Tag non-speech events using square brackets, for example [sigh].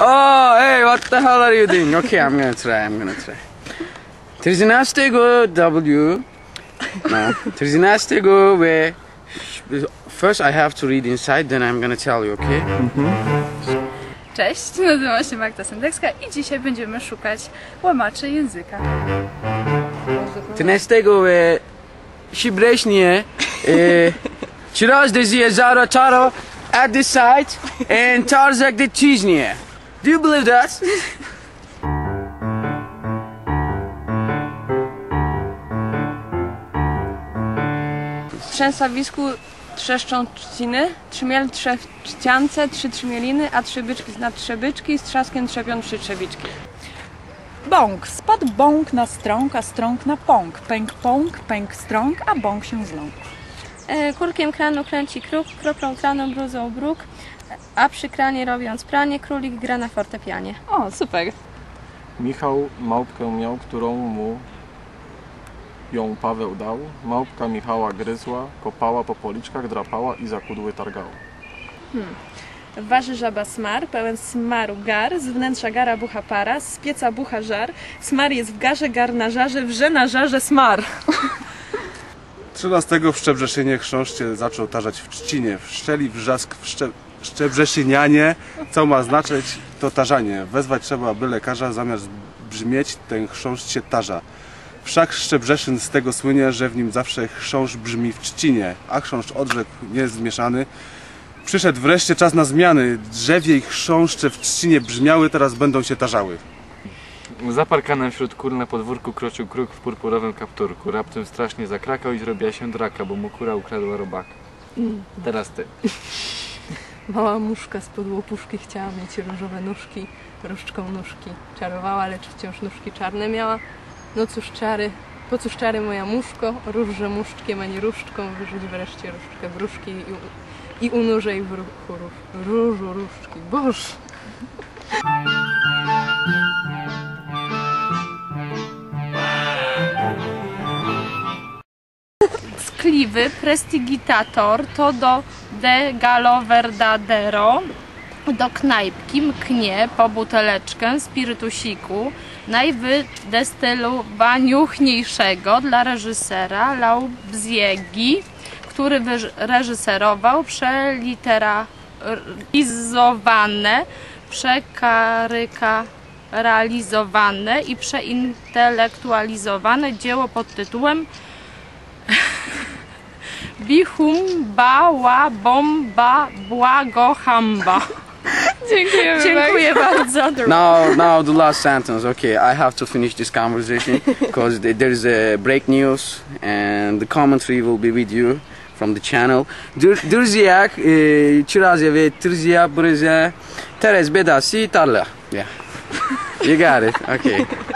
Oh, hey, what the hell are you doing? Okay, I'm gonna try. I'm gonna try. 13 W. No, 13 ve First, I have to read inside, then I'm gonna tell you, okay? Mhm. Cześć, nazywam się Magda Sendekska i dzisiaj będziemy szukać łamaczy języka. 13 ve Shibreşniye e, Çiraz diziye Zara Taro at this site and Tarzak the Chizniye. Do you believe that? W trzęsawisku trzeszczą trzciny, trzymiel trze w trzciance, trzy trzymieliny, a trzy byczki na trzy byczki, z trzaskiem trzepią trzy trzebiczki. Bąk. Spadł bąk na strąg, a strąg na pąk. Pęk pąk, pęk strąg, a bąk się zląkł. E, Kurkiem kranu kręci kruk, kroplą kranu bruzą bruk, a przy kranie robiąc pranie, królik gra na fortepianie. O, super. Michał małpkę miał, którą mu ją Paweł dał. Małpka Michała gryzła, kopała po policzkach, drapała i za kudły targała. Waży żaba smar, pełen smaru gar, z wnętrza gara bucha para, z pieca bucha żar, smar jest w garze, gar na żarze, wrze na żarze smar. [laughs] 13 w Szczebrzeszynie chrząszcie zaczął tarzać w trzcinie, w szczeli wrzask w szcze, Szczebrzeszynianie, co ma znaczyć to tarzanie. Wezwać trzeba by lekarza, zamiast brzmieć ten chrząszcz się tarza. Wszak Szczebrzeszyn z tego słynie, że w nim zawsze chrząszcz brzmi w trzcinie, a chrząszcz odrzekł niezmieszany. Przyszedł wreszcie czas na zmiany. Drzewie i chrząszcze w trzcinie brzmiały, teraz będą się tarzały. Za parkanem wśród kur na podwórku kroczył kruk w purpurowym kapturku. Raptem strasznie zakrakał i zrobiła się draka, bo mu kura ukradła robaka. Teraz ty. [laughs] Mała muszka spod łopuszki chciała mieć różowe nóżki, różdżką nóżki czarowała, lecz wciąż nóżki czarne miała. No cóż czary, po cóż czary moja muszko, różże muszczkiem ani różdżką, wyrzuć wreszcie różdżkę wróżki i, i unurzej w ruchu róż, różu różdżki. Boż! Skliwy, prestigitator, to do de galo verdadero, do knajpki mknie po buteleczkę spirytusiku najwydestylowaniuchniejszego dla reżysera Laubziegi, który wyreżyserował przeliteralizowane, przekarykarealizowane i przeintelektualizowane dzieło pod tytułem Bichum Bała Bomba Błago Hamba. [laughs] Dziękujemy Dziękuję bardzo. Now, now the last sentence. Okay, I have to finish this conversation [laughs] because there's a break news and the commentary will be with you from the channel. Dur- Durziak, Çirazya ve Tırzya Brızya Teres Bedasi Tarla. Yeah. You got it. Okay. [laughs]